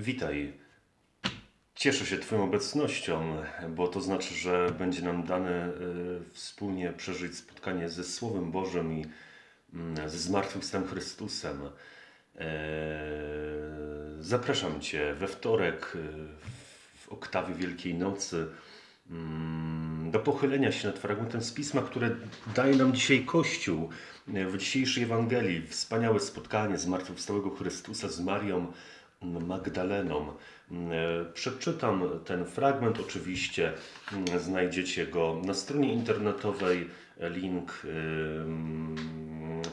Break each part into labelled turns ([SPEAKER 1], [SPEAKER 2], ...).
[SPEAKER 1] Witaj. Cieszę się Twoją obecnością, bo to znaczy, że będzie nam dane y, wspólnie przeżyć spotkanie ze Słowem Bożym i mm, ze zmartwychwstałym Chrystusem. E, Zapraszam Cię we wtorek y, w oktawie Wielkiej Nocy mm, do pochylenia się nad fragmentem z Pisma, które daje nam dzisiaj Kościół w dzisiejszej Ewangelii. Wspaniałe spotkanie zmartwychwstałego Chrystusa z Marią Magdaleną. Przeczytam ten fragment, oczywiście znajdziecie go na stronie internetowej, link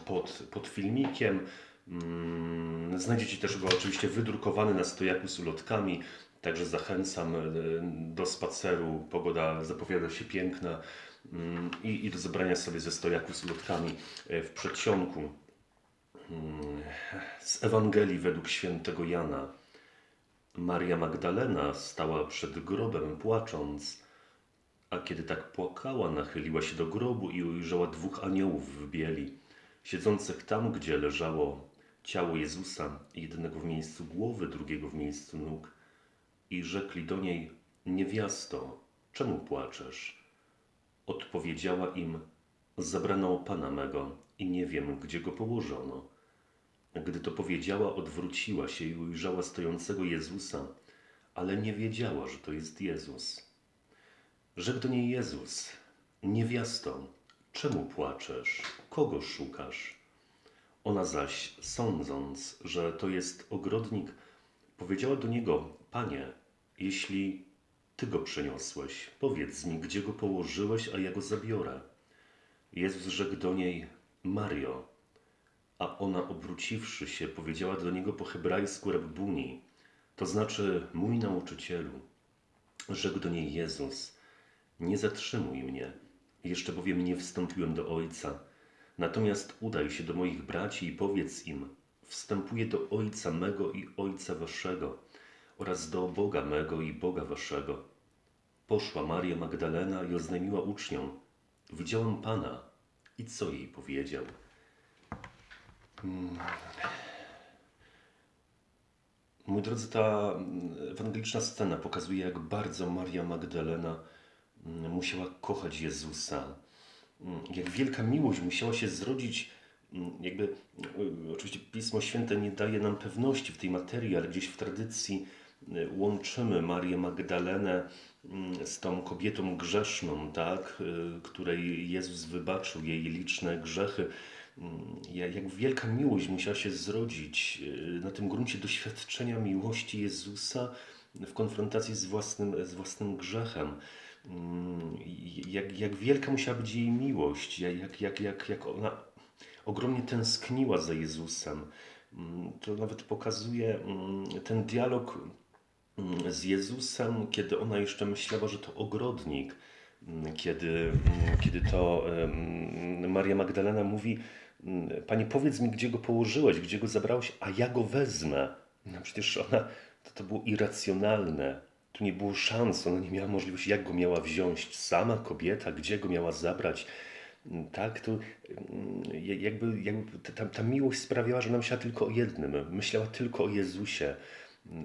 [SPEAKER 1] pod, pod filmikiem. Znajdziecie też go oczywiście wydrukowany na stojaku z ulotkami, także zachęcam e, do spaceru. Pogoda zapowiada się piękna i, i do zebrania sobie ze stojaku z ulotkami e, w przedsionku. Z Ewangelii według świętego Jana. Maria Magdalena stała przed grobem płacząc, a kiedy tak płakała, nachyliła się do grobu i ujrzała dwóch aniołów w bieli, siedzących tam, gdzie leżało ciało Jezusa, jednego w miejscu głowy, drugiego w miejscu nóg. I rzekli do niej, niewiasto, czemu płaczesz? Odpowiedziała im, zabrano Pana mego i nie wiem, gdzie go położono. Gdy to powiedziała, odwróciła się i ujrzała stojącego Jezusa, ale nie wiedziała, że to jest Jezus. Rzekł do niej Jezus, niewiasto, czemu płaczesz? Kogo szukasz? Ona zaś, sądząc, że to jest ogrodnik, powiedziała do niego, Panie, jeśli Ty go przyniosłeś, powiedz mi, gdzie go położyłeś, a ja go zabiorę. Jezus rzekł do niej, Mario. A ona obróciwszy się, powiedziała do niego po hebrajsku Rabbuni, to znaczy mój nauczycielu. Rzekł do niej Jezus, nie zatrzymuj mnie, jeszcze bowiem nie wstąpiłem do Ojca. Natomiast udaj się do moich braci i powiedz im, wstępuję do Ojca mego i Ojca waszego oraz do Boga mego i Boga waszego. Poszła Maria Magdalena i oznajmiła uczniom, widziałam Pana i co jej powiedział. Mój drodzy, ta ewangeliczna scena pokazuje, jak bardzo Maria Magdalena musiała kochać Jezusa. Jak wielka miłość musiała się zrodzić, jakby, oczywiście Pismo Święte nie daje nam pewności w tej materii, ale gdzieś w tradycji łączymy Marię Magdalenę z tą kobietą grzeszną, tak, której Jezus wybaczył jej liczne grzechy jak wielka miłość musiała się zrodzić y, na tym gruncie doświadczenia miłości Jezusa w konfrontacji z własnym, z własnym grzechem. Mm, jak, jak wielka musiała być jej miłość, jak, jak, jak, jak ona ogromnie tęskniła za Jezusem. Mm, to nawet pokazuje mm, ten dialog z Jezusem, kiedy ona jeszcze myślała, że to ogrodnik. Kiedy, kiedy to Maria Magdalena mówi, Panie, powiedz mi, gdzie go położyłeś, gdzie go zabrałeś, a ja go wezmę. No przecież ona, to, to było irracjonalne. Tu nie było szans, ona nie miała możliwości, jak go miała wziąć sama kobieta, gdzie go miała zabrać. Tak, to jakby, jakby ta, ta miłość sprawiała, że ona myślała tylko o jednym, myślała tylko o Jezusie.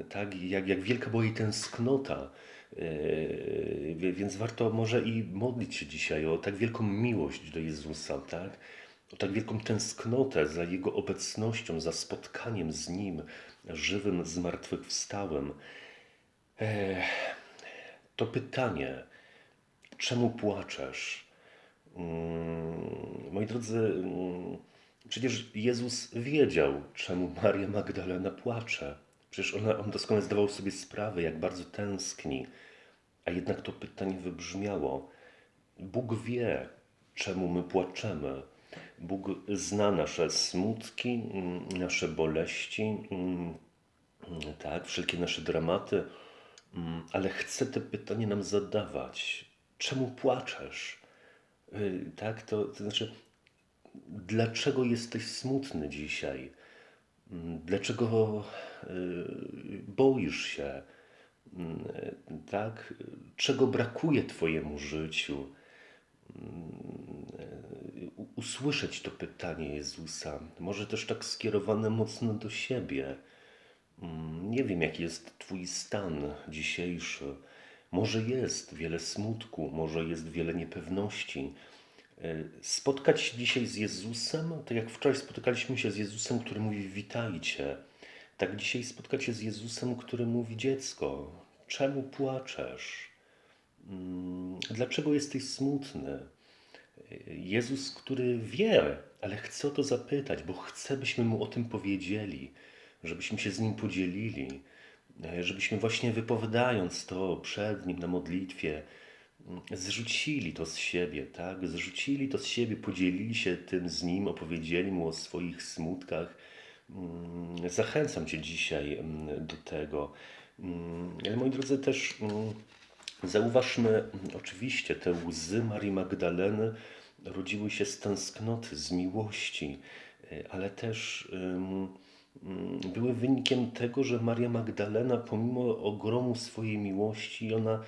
[SPEAKER 1] Tak, jak, jak wielka była jej tęsknota. Yy, więc warto może i modlić się dzisiaj o tak wielką miłość do Jezusa, tak? O tak wielką tęsknotę za Jego obecnością, za spotkaniem z Nim, żywym, zmartwychwstałym. To pytanie, czemu płaczesz? Mm, moi drodzy, mm, przecież Jezus wiedział, czemu Maria Magdalena płacze. Przecież ona, on doskonale zdawał sobie sprawę, jak bardzo tęskni. A jednak to pytanie wybrzmiało. Bóg wie, czemu my płaczemy. Bóg zna nasze smutki, nasze boleści, tak, wszelkie nasze dramaty, ale chce te pytanie nam zadawać. Czemu płaczesz? Y, tak, to, to znaczy, dlaczego jesteś smutny dzisiaj? Dlaczego y, boisz się? Tak? Czego brakuje Twojemu życiu? Usłyszeć to pytanie Jezusa, może też tak skierowane mocno do siebie. Mm, Nie wiem, jaki jest Twój stan dzisiejszy. Może jest wiele smutku, może jest wiele niepewności. E, Spotkać się dzisiaj z Jezusem, tak jak wczoraj spotykaliśmy się z Jezusem, który mówi: Witajcie. Tak dzisiaj spotkać się z Jezusem, który mówi: Dziecko, czemu płaczesz? Mm, Dlaczego jesteś smutny? Jezus, który wie, ale chce o to zapytać, bo chce, byśmy mu o tym powiedzieli, żebyśmy się z nim podzielili, e, żebyśmy właśnie wypowiadając to przed nim na modlitwie, mm, zrzucili to z siebie, tak? Zrzucili to z siebie, podzielili się tym z nim, opowiedzieli mu o swoich smutkach. Mm, Zachęcam Cię dzisiaj do tego. Ale moi drodzy, też Zauważmy, mm, oczywiście, te łzy Marii Magdaleny rodziły się z tęsknoty, z miłości, y, ale też ym, były wynikiem tego, że Maria Magdalena, pomimo ogromu swojej miłości, ona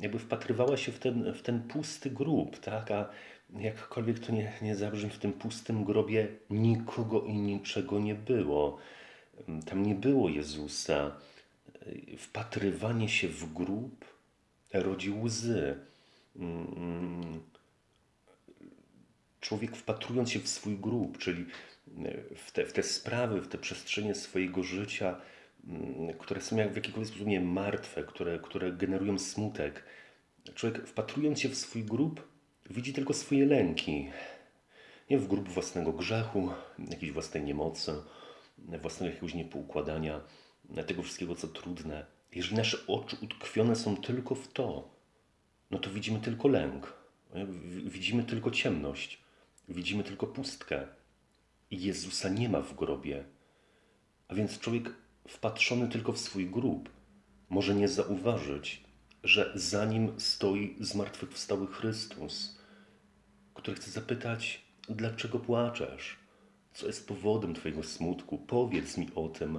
[SPEAKER 1] jakby wpatrywała się w ten, w ten pusty grób, tak? A jakkolwiek to nie, nie zabrzmi, w tym pustym grobie nikogo i niczego nie było. Tam nie było Jezusa. Y, Wpatrywanie się w grób rodzi łzy. Mm, Człowiek wpatrując się w swój grób, czyli w te, w te sprawy, w te przestrzenie swojego życia, mm, które są jak w jakikolwiek sposób nie martwe, które, które generują smutek. Człowiek wpatrując się w swój grób, widzi tylko swoje lęki. Nie w grób własnego grzechu, jakiejś własnej niemocy, własnego jakiegoś niepoukładania, tego wszystkiego, co trudne. Jeżeli nasze oczy utkwione są tylko w to, no to widzimy tylko lęk. Widzimy tylko ciemność. Widzimy tylko pustkę. I Jezusa nie ma w grobie. A więc człowiek wpatrzony tylko w swój grób może nie zauważyć, że za nim stoi zmartwychwstały Chrystus, który chce zapytać, dlaczego płaczesz? Co jest powodem Twojego smutku? Powiedz mi o tym.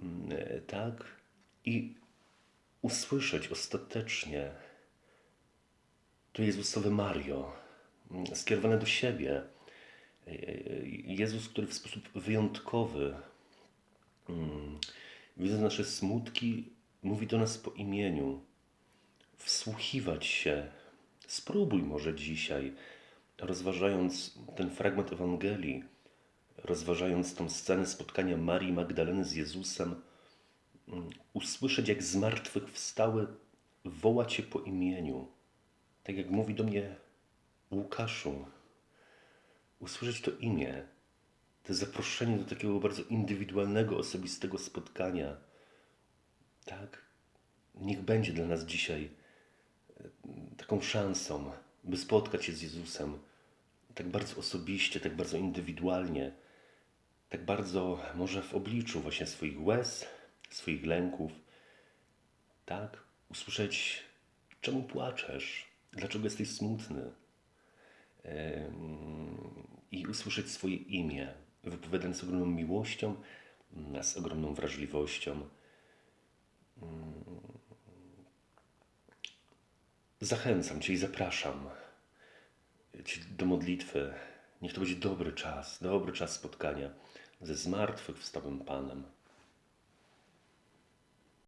[SPEAKER 1] Mm, e, Tak? I usłyszeć ostatecznie to Jezusowe Mario, mm, skierowane do siebie. E, e, Jezus, który w sposób wyjątkowy, mm, widząc nasze smutki, mówi do nas po imieniu. Wsłuchiwać się. Spróbuj może dzisiaj, rozważając ten fragment Ewangelii, rozważając tą scenę spotkania Marii Magdaleny z Jezusem, usłyszeć, jak zmartwychwstały woła Cię po imieniu. Tak jak mówi do mnie Łukaszu, usłyszeć to imię, to zaproszenie do takiego bardzo indywidualnego, osobistego spotkania. Tak? Niech będzie dla nas dzisiaj e, taką szansą, by spotkać się z Jezusem tak bardzo osobiście, tak bardzo indywidualnie, tak bardzo może w obliczu właśnie swoich łez, swoich lęków, tak? Usłyszeć, czemu płaczesz, dlaczego jesteś smutny, i usłyszeć swoje imię, wypowiadane z ogromną miłością, mm, z ogromną wrażliwością. Zachęcam Cię i zapraszam Cię do modlitwy. Niech to będzie dobry czas, dobry czas spotkania ze zmartwychwstałym Panem.